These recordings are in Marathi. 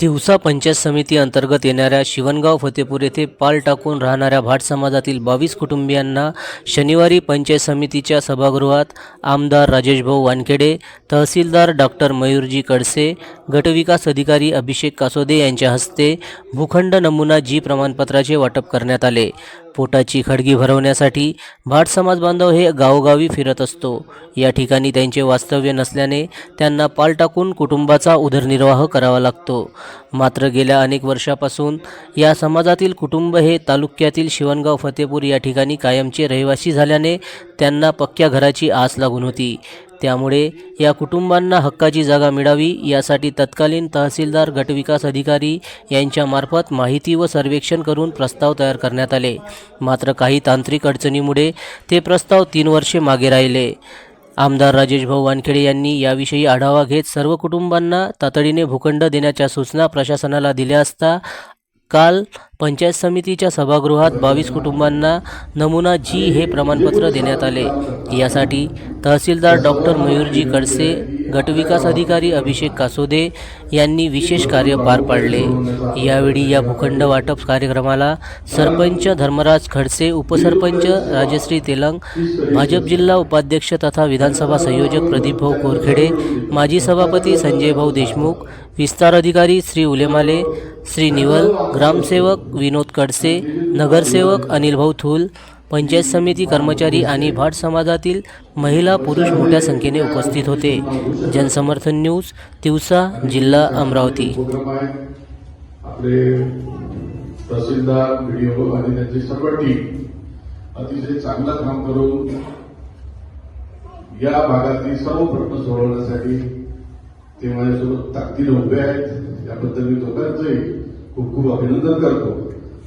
तिवसा पंचायत समिती अंतर्गत येणाऱ्या शिवणगाव फतेपूर येथे पाल टाकून राहणाऱ्या भाट समाजातील बावीस कुटुंबियांना शनिवारी पंचायत समितीच्या सभागृहात आमदार राजेशभाऊ वानखेडे तहसीलदार डॉक्टर मयूरजी कडसे गटविकास अधिकारी अभिषेक कासोदे यांच्या हस्ते भूखंड नमुना जी प्रमाणपत्राचे वाटप करण्यात आले. पोटाची खडगी भरवण्यासाठी भाट समाज बांधव हे गावोगावी फिरत असतो. या ठिकाणी त्यांचे वास्तव्य नसल्याने त्यांना पाल टाकून कुटुंबाचा उदरनिर्वाह करावा लागतो. मात्र गेल्या अनेक वर्षापासून या समाजातील कुटुंब हे तालुक्यातील शिवणगाव फतेपूर या ठिकाणी कायमचे रहिवासी झाल्याने त्यांना पक्क्या घराची आस लागून होती. त्यामुळे या कुटुंबांना हक्काची जागा मिळावी यासाठी तत्कालीन तहसीलदार गटविकास अधिकारी यांच्यामार्फत माहिती व सर्वेक्षण करून प्रस्ताव तयार करण्यात आले. मात्र काही तांत्रिक अडचणीमुळे ते प्रस्ताव तीन वर्षे मागे राहिले. आमदार राजेश भाऊ वानखेडे यांनी याविषयी आढावा घेत सर्व कुटुंबांना तातडीने भूखंड देण्याच्या सूचना प्रशासनाला दिल्या असता काल पंचायत समितीच्या सभागृहात बावीस कुटुंबांना नमुना जी हे प्रमाणपत्र देण्यात आले. यासाठी तहसीलदार डॉक्टर मयूरजी कडसे गटविकास अधिकारी अभिषेक कासोदे यांनी विशेष कार्य पार पाडले. यावेळी या भूखंड वाटप कार्यक्रमाला सरपंच धर्मराज खडसे उपसरपंच राजश्री तेलंग भाजप जिल्हा उपाध्यक्ष तथा विधानसभा संयोजक प्रदीपभाऊ कोरखेडे माजी सभापती संजयभाऊ देशमुख विस्तार अधिकारी श्री उलेमाले श्री निवल ग्रामसेवक विनोद कडसे नगरसेवक अनिलभाऊ थूल पंचायत समिती कर्मचारी आणि भाट समाजातील महिला पुरुष मोठ्या संख्येने उपस्थित होते. जनसमर्थन न्यूज तिवसा जिल्हा अमरावती. आपले तहसीलदार व्हिडिओ आणि त्यांची सर्व टीम अतिशय चांगलं काम करून या भागातील सर्व प्रश्न सोडवण्यासाठी ते माझ्यासोबत ताकदीने उभे आहेत. याबद्दल मी दोघांचंही खूप खूप अभिनंदन करतो.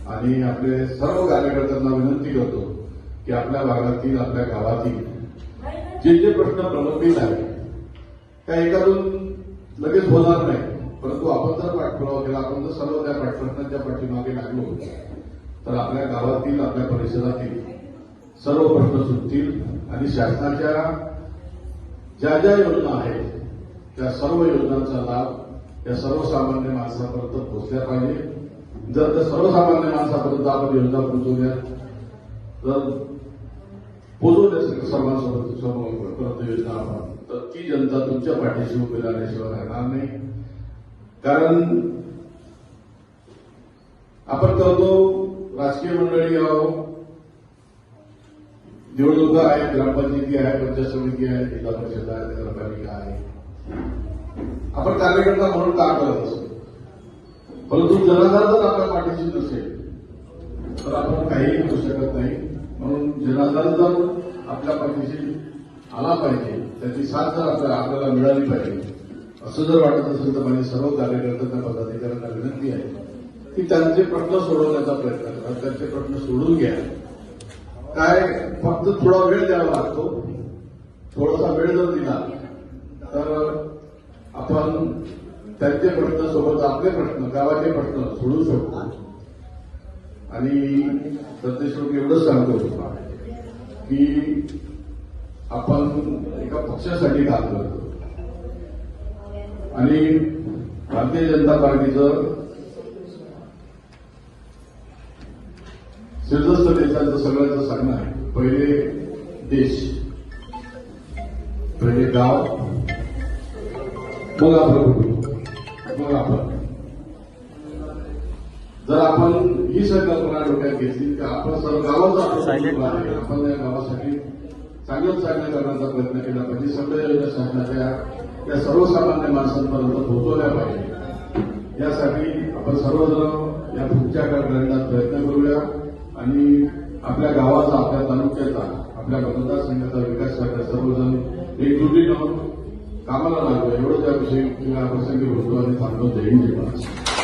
आणि आपले सर्व कार्यकर्त्यांना विनंती करतो की आपल्या भागातील आपल्या गावातील जे जे प्रश्न प्रलंबित आहेत त्या एखादून लगेच होणार नाही. परंतु आपण जर पाठपुरावा केला आपण जर सर्व त्या प्रश्नांच्या पाठीमागे लागलो तर आपल्या गावातील आपल्या परिसरातील सर्व प्रश्न सुटतील आणि शासनाच्या ज्या ज्या योजना आहेत त्या सर्व योजनांचा लाभ या सर्वसामान्य माणसापर्यंत पोहोचल्या पाहिजे जर त्या सर्वसामान्य माणसापर्यंत आपण योजना पोहोचवल्या तर पोहोचवल्या सर्वांसोबत सर्वांपर्यंत योजना आपण. तर ती जनता तुमच्या पाठीशी उभी राहण्याशिवाय राहणार नाही. कारण आपण करतो राजकीय मंडळी आहो निवडणुका आहेत ग्रामपंचायती आहे पंचायत समिती आहे जिल्हा परिषद आहे नगरपालिका आहे. आपण कार्यकर्ता म्हणून काम करत असतो. परंतु जनाधार जर आपल्या पाठीशी नसेल. तर आपण काहीही करू शकत नाही. म्हणून जनाधार जर आपल्या पाठीशी आला पाहिजे त्याची साथ जर आपल्याला आपल्याला मिळाली पाहिजे. असं जर वाटत असेल तर माझी सर्व कार्यकर्त्यांना पदाधिकाऱ्यांना विनंती आहे की त्यांचे प्रश्न सोडवण्याचा प्रयत्न करा त्यांचे प्रश्न सोडून घ्या. काय फक्त थोडा वेळ द्यावा लागतो? थोडासा वेळ जर दिला तर आपण त्यांचे प्रश्न सोबत आपले प्रश्न गावाचे प्रश्न सोडू शकतो. आणि सत्यश्लोक एवढंच सांगतो की आपण एका पक्षासाठी काम करतो. आणि भारतीय जनता पार्टीचं श्रीदस्त देशाचं सगळ्यांचं सांगणं आहे. पहिले देश पहिले गाव मग आपलं कुटुंब. मग आपण जर आपण ही संकल्पना डोक्यात घेतली तर आपण सर्व गावाचा. आपण या गावासाठी चांगलं चांगलं करण्याचा प्रयत्न केला पाहिजे सगळ्या योजना शासनाच्या त्या सर्वसामान्य माणसांपर्यंत पोहोचवल्या पाहिजे यासाठी आपण सर्वजण या पुढच्या काळात प्रयत्न करूया आणि आपल्या गावाचा आपल्या तालुक्याचा आपल्या मतदारसंघाचा विकास करण्यास सर्वजण एकजुटीनं कामाला लागलो एवढं त्या विषयी किंवा प्रसंगी होतो आणि सांगतो जय